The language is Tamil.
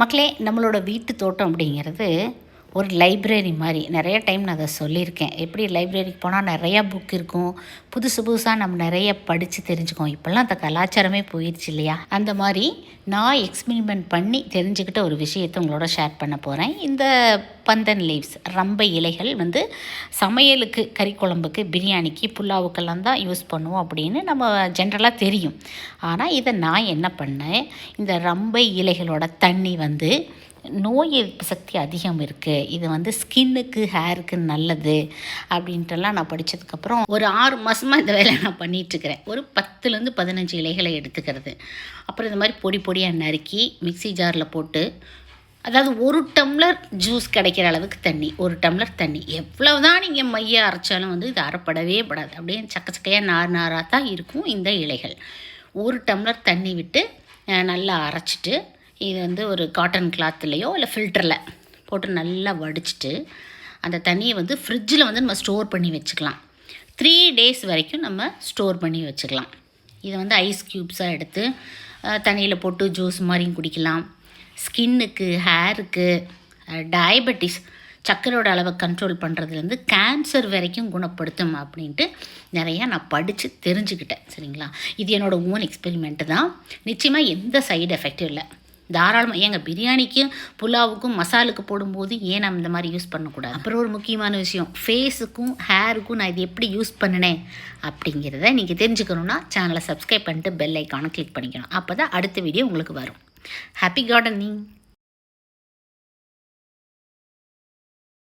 மக்களே நம்மளோட வீட்டு தோட்டம் அப்படிங்கிறது ஒரு லைப்ரரி மாதிரி. நிறைய டைம் நான் அதை சொல்லியிருக்கேன். எப்படி லைப்ரரிக்கு போனால் நிறையா புக் இருக்கும். புதுசு புதுசாக நம்ம நிறைய படித்து தெரிஞ்சுக்கோம் இப்போல்லாம் அந்த கலாச்சாரமே போயிடுச்சு இல்லையா? அந்த மாதிரி நான் எக்ஸ்பெரிமெண்ட் பண்ணி தெரிஞ்சுக்கிட்ட ஒரு விஷயத்தை உங்களோட ஷேர் பண்ண போகிறேன் இந்த பந்தன் லீவ்ஸ் ரம்பை இலைகள் வந்து சமையலுக்கு கறி குழம்புக்கு பிரியாணிக்கு புல்லாவுக்கெல்லாம் தான் யூஸ் பண்ணுவோம் அப்படின்னு நம்ம ஜென்ரலாக தெரியும். ஆனால் இதை நான் என்ன பண்ணேன்? இந்த ரம்பை இலைகளோட தண்ணி வந்து நோய் எதிர்ப்பு சக்தி அதிகம் இருக்குது இது வந்து ஸ்கின்னுக்கு ஹேருக்கு நல்லது அப்படின்ட்டுலாம் நான் படித்ததுக்கப்புறம் ஒரு ஆறு மாதமாக இந்த வேலையை நான் பண்ணிகிட்ருக்கிறேன் ஒரு பத்துலேருந்து பதினஞ்சு இலைகளை எடுத்துக்கிறது. அப்புறம் இந்த மாதிரி பொடி பொடியாக நறுக்கி மிக்ஸி ஜாரில் போட்டு அதாவது ஒரு டம்ளர் ஜூஸ் கிடைக்கிற அளவுக்கு தண்ணி ஒரு டம்ளர் தண்ணி. எவ்வளவு தான் நீங்கள் மைய அரைச்சாலும் வந்து இது அரைப்படவே படாது. அப்படியே சக்க சக்கையாக நார் நாராக தான் இருக்கும் இந்த இலைகள். ஒரு டம்ளர் தண்ணி விட்டு நல்லா அரைச்சிட்டு இது வந்து ஒரு காட்டன் கிளாத்துலேயோ இல்லை ஃபில்டரில் போட்டு நல்லா வடிச்சிட்டு அந்த தண்ணியை வந்து ஃப்ரிட்ஜில் வந்து நம்ம ஸ்டோர் பண்ணி வச்சுக்கலாம். த்ரீ டேஸ் வரைக்கும் நம்ம ஸ்டோர் பண்ணி வச்சுக்கலாம். இதை வந்து ஐஸ் க்யூப்ஸாக எடுத்து தண்ணியில் போட்டு ஜூஸ் மாதிரியும் குடிக்கலாம். ஸ்கின்னுக்கு ஹேருக்கு டயபெட்டிஸ் சர்க்கரையோட அளவை கண்ட்ரோல் பண்ணுறதுலேருந்து கேன்சர் வரைக்கும் குணப்படுத்தும் அப்படின்ட்டு நிறையா நான் படித்து தெரிஞ்சுக்கிட்டேன் சரிங்களா? இது என்னோடய ஓன் எக்ஸ்பெரிமெண்ட்டு தான். நிச்சயமாக எந்த சைடு எஃபெக்டும் இல்லை. தாராளமாக ஏங்க பிரியாணிக்கும் புலாவுக்கும் மசாலுக்கு போடும்போது ஏன் நம்ம இந்த மாதிரி யூஸ் பண்ணக்கூடாது? அப்புறம் ஒரு முக்கியமான விஷயம் ஃபேஸுக்கும் ஹேருக்கும் நான் இது எப்படி யூஸ் பண்ணினேன்? அப்படிங்கிறத நீங்கள் தெரிஞ்சுக்கணுன்னா சேனலை சப்ஸ்கிரைப் பண்ணிட்டு பெல் ஐக்கானை கிளிக் பண்ணிக்கணும். அப்போ தான் அடுத்த வீடியோ உங்களுக்கு வரும். Happy gardening